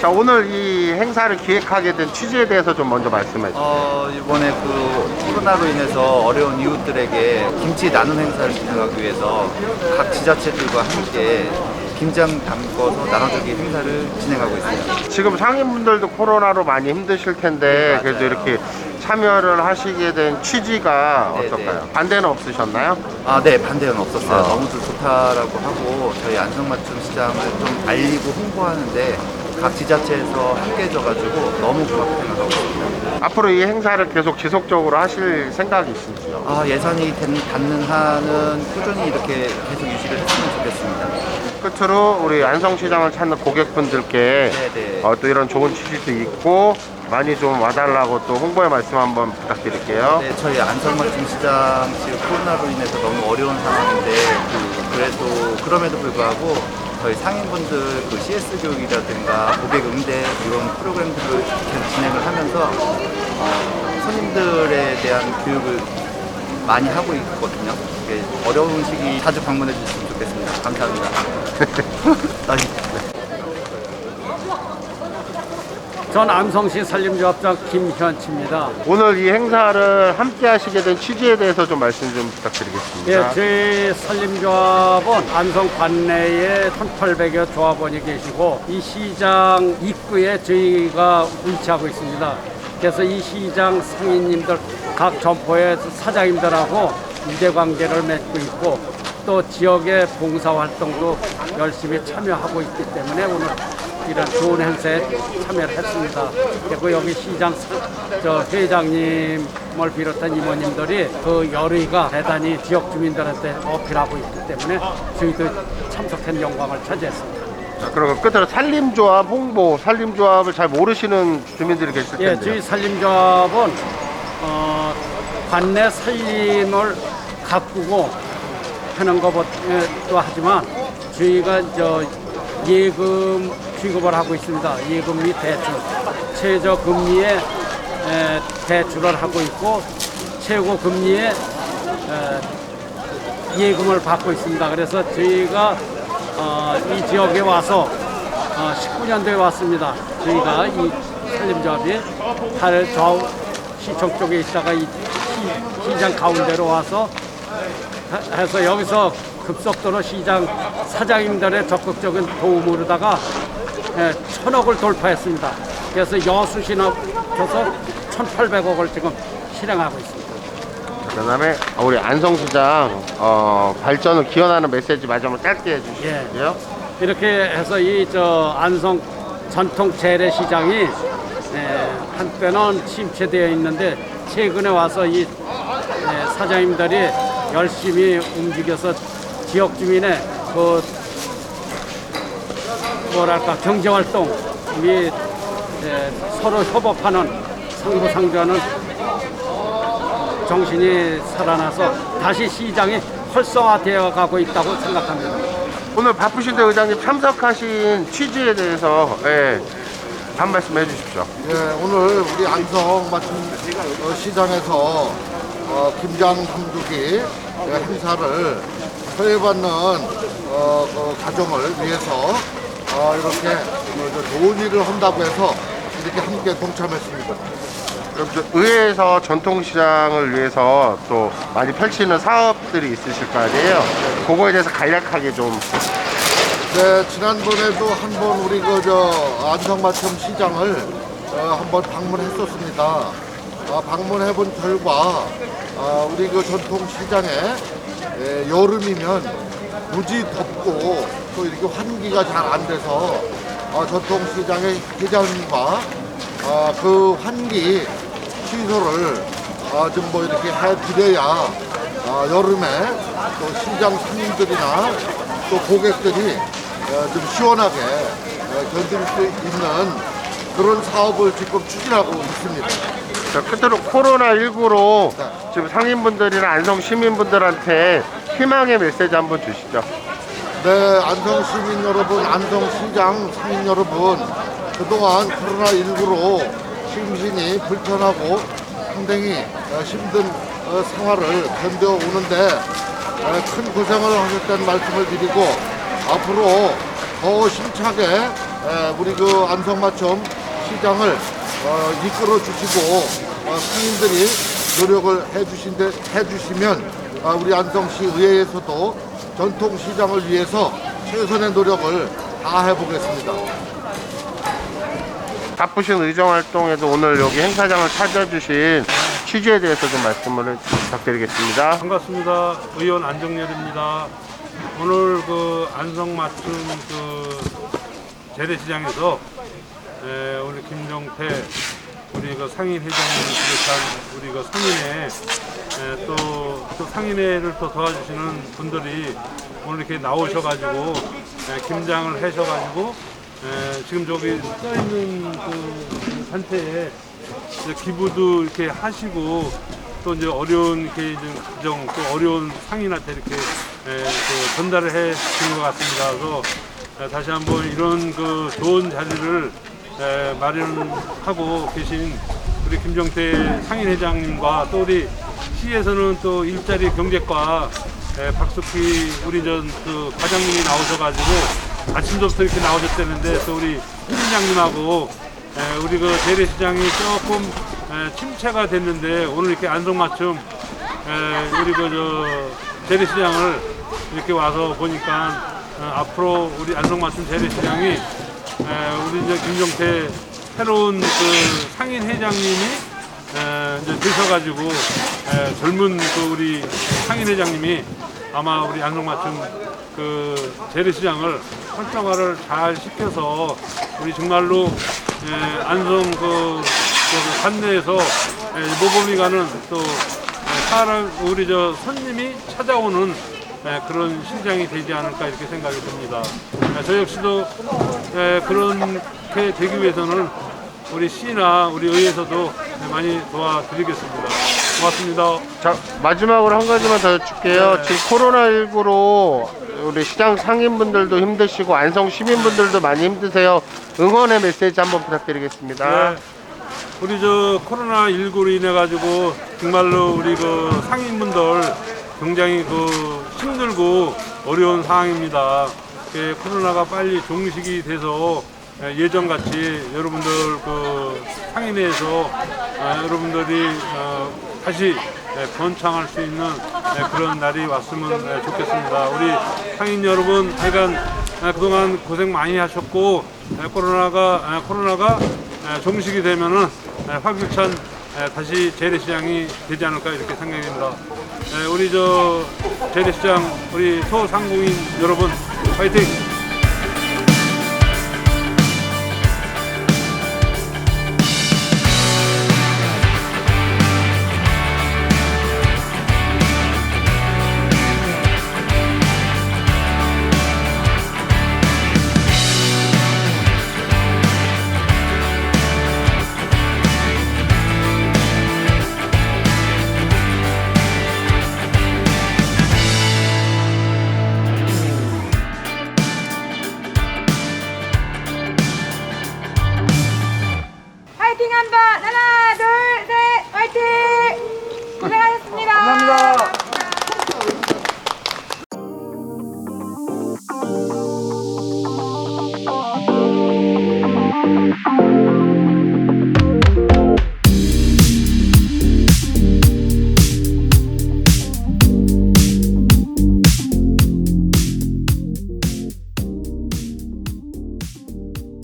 자 오늘 이 행사를 기획하게 된 취지에 대해서 좀 먼저 말씀해 주세요. 어, 이번에 그 코로나로 인해서 어려운 이웃들에게 김치 나눔 행사를 진행하기 위해서 각 지자체들과 함께 김장 담궈서 나눠주기 행사를 진행하고 있습니다. 지금 상인분들도 코로나로 많이 힘드실 텐데 네, 그래도 맞아요. 이렇게 참여를 하시게 된 취지가 네, 어떨까요? 네. 반대는 없으셨나요? 아, 네, 반대는 없었어요. 아. 너무들 좋다라고 하고 저희 안성맞춤 시장을 좀 알리고 홍보하는데 각 지자체에서 함께 해줘가지고 너무 고맙게 생각하고 있습니다. 앞으로 이 행사를 계속 지속적으로 하실 생각이 있으시죠? 아, 예산이 된- 닿는 한은 꾸준히 이렇게 계속 유지를 했으면 좋겠습니다. 끝으로 우리 안성시장을 찾는 고객분들께 네네. 어, 또 이런 좋은 취지도 있고 많이 좀 와달라고 또 홍보의 말씀 한번 부탁드릴게요. 네, 저희 안성맞춤 시장 지금 코로나로 인해서 너무 어려운 상황인데 그, 그래도 그럼에도 불구하고 저희 상인분들 그 CS 교육이라든가 고객 응대 이런 프로그램들을 계속 진행을 하면서 어, 손님들에 대한 교육을 많이 하고 있거든요. 이게 어려운 시기 자주 방문해 주셨으면 좋겠습니다. 감사합니다. 전 암성시 산림조합장 김현치입니다. 오늘 이 행사를 함께 하시게 된 취지에 대해서 좀 말씀 좀 부탁드리겠습니다. 예, 저희 산림조합은 안성 관내에 1,800여 조합원이 계시고 이 시장 입구에 저희가 위치하고 있습니다. 그래서 이 시장 상인님들 각 점포의 사장님들하고 유대 관계를 맺고 있고 또 지역의 봉사활동도 열심히 참여하고 있기 때문에 오늘 이런 좋은 행사에 참여를 했습니다. 그리고 여기 시장 사- 저 회장님을 비롯한 이모님들이 그 열의가 대단히 지역 주민들한테 어필하고 있기 때문에 저희도 참석한 영광을 차지했습니다. 자, 그럼 끝으로 산림조합 홍보, 산림조합을 잘 모르시는 주민들이 계실 텐데요. 예, 저희 산림조합은 어, 관내 산림을 가꾸고 하는 것도 하지만 저희가 저 예금 취급을 하고 있습니다. 예금 및 대출, 최저 금리에 에, 대출을 하고 있고 최고 금리에 에, 예금을 받고 있습니다. 그래서 저희가 어, 이 지역에 와서 어, 19년도에 왔습니다. 저희가 이 산림조합이 달 좌우 시청 쪽에 있다가 이 시, 시장 가운데로 와서 해- 해서 여기서 급속도로 시장 사장님들의 적극적인 도움으로다가 예, 천억을 돌파했습니다. 그래서 여수시나 줘서 1,800억을 지금 실행하고 있습니다. 그다음에 우리 안성 시장 어, 발전을 기원하는 메시지 마지막으로 짧게 해주시고요. 이렇게 해서 이 저 안성 전통 재래 시장이 에, 한때는 침체되어 있는데 최근에 와서 이 에, 사장님들이 열심히 움직여서 지역 주민의 그 뭐랄까 경제 활동 및 에, 서로 협업하는 상부상조하는 정신이 살아나서 다시 시장이 활성화되어 가고 있다고 생각합니다. 오늘 바쁘신데 의장님 참석하신 취지에 대해서 예, 한 말씀 해주십시오. 예, 오늘 우리 안성 마침 어, 시장에서 어, 김장 삼두기 예, 행사를 소외받는 어, 그 가정을 위해서 어, 이렇게 어, 저 좋은 일을 한다고 해서 이렇게 함께 동참했습니다. 의회에서 전통시장을 위해서 또 많이 펼치는 사업들이 있으실 거 아니에요? 그거에 대해서 간략하게 좀 네, 지난번에도 한 번 우리 그 저 안성맞춤 시장을 어, 한번 방문했었습니다. 아, 방문해 본 결과 아, 우리 그 전통 시장에 예, 여름이면 무지 덥고 또 이렇게 환기가 잘 안 돼서 아, 전통 시장의 회장님과 아, 그 환기 시설을 아, 좀뭐 이렇게 해드려야 아, 여름에 또 시장 상인들이나 또 고객들이 어, 좀 시원하게 어, 견딜 수 있는 그런 사업을 지금 추진하고 있습니다. 자, 끝으로 코로나19로 네. 지금 상인분들이나 안성 시민분들한테 희망의 메시지 한번 주시죠. 네, 안성 시민 여러분, 안성 시장 상인 여러분, 그동안 코로나19로 심신이 불편하고 상당히 어, 힘든 어, 생활을 견뎌오는데 어, 큰 고생을 하셨다는 말씀을 드리고 앞으로 더 힘차게 에, 우리 그 안성맞춤 시장을 어, 이끌어 주시고 어, 상인들이 노력을 해주신데 해주시면 아, 우리 안성시 의회에서도 전통 시장을 위해서 최선의 노력을 다해 보겠습니다. 바쁘신 의정 활동에도 오늘 여기 행사장을 찾아주신 취지에 대해서 좀 말씀을 부탁드리겠습니다. 반갑습니다. 의원 안정렬입니다. 오늘 그 안성 맞춤 그 재래시장에서 에, 우리 김정태 우리 그 상인 회장님을 비롯한 우리 그 상인회 에, 또, 또 상인회를 또 도와주시는 분들이 오늘 이렇게 나오셔가지고 에, 김장을 하셔가지고 에, 지금 저기 써 있는 그 상태에 기부도 이렇게 하시고 또 이제 어려운 이렇게 가정 또 어려운 상인한테 이렇게 에, 그 전달을 해 주는 것 같습니다. 그래서 에, 다시 한번 이런 그 좋은 자리를 에, 마련하고 계신 우리 김정태 상인회장님과 또 우리 시에서는 또 일자리 경제과 에, 박숙희 우리 전 그 과장님이 나오셔가지고 아침부터 이렇게 나오셨다는데 또 우리 팀장님하고 에, 우리 그 재래시장이 조금 에, 침체가 됐는데 오늘 이렇게 안성맞춤 에, 우리 그 저 재래시장을 이렇게 와서 보니까 어, 앞으로 우리 안성맞춤 재래시장이 에, 우리 이제 김정태 새로운 그 상인 회장님이 에, 이제 되셔가지고 에, 젊은 그 우리 상인 회장님이 아마 우리 안성맞춤 그 재래시장을 활성화를 잘 시켜서 우리 정말로 에, 안성 그, 그 관내에서 에, 모범이 가는 또 에, 사람 우리 저 손님이 찾아오는 에, 그런 시장이 되지 않을까 이렇게 생각이 듭니다. 에, 저 역시도 에, 그렇게 되기 위해서는 우리 시나 우리 의회에서도 많이 도와드리겠습니다. 고맙습니다. 자, 마지막으로 한 가지만 더 여쭐게요. 지금 코로나19로 우리 시장 상인분들도 힘드시고 안성 시민분들도 많이 힘드세요. 응원의 메시지 한번 부탁드리겠습니다. 네. 우리 저 코로나 19로 인해 가지고 정말로 우리 그 상인분들 굉장히 그 힘들고 어려운 상황입니다. 그 코로나가 빨리 종식이 돼서 예전 같이 여러분들 그 상인회에서 어, 여러분들이 어, 다시 예, 번창할 수 있는 예, 그런 날이 왔으면 예, 좋겠습니다. 우리 상인 여러분, 하여간 예, 그동안 고생 많이 하셨고 예, 코로나가 예, 코로나가 예, 종식이 되면은 예, 활기찬 예, 다시 재래시장이 되지 않을까 이렇게. 예, 우리 저 재래시장 우리 소상공인 여러분 파이팅!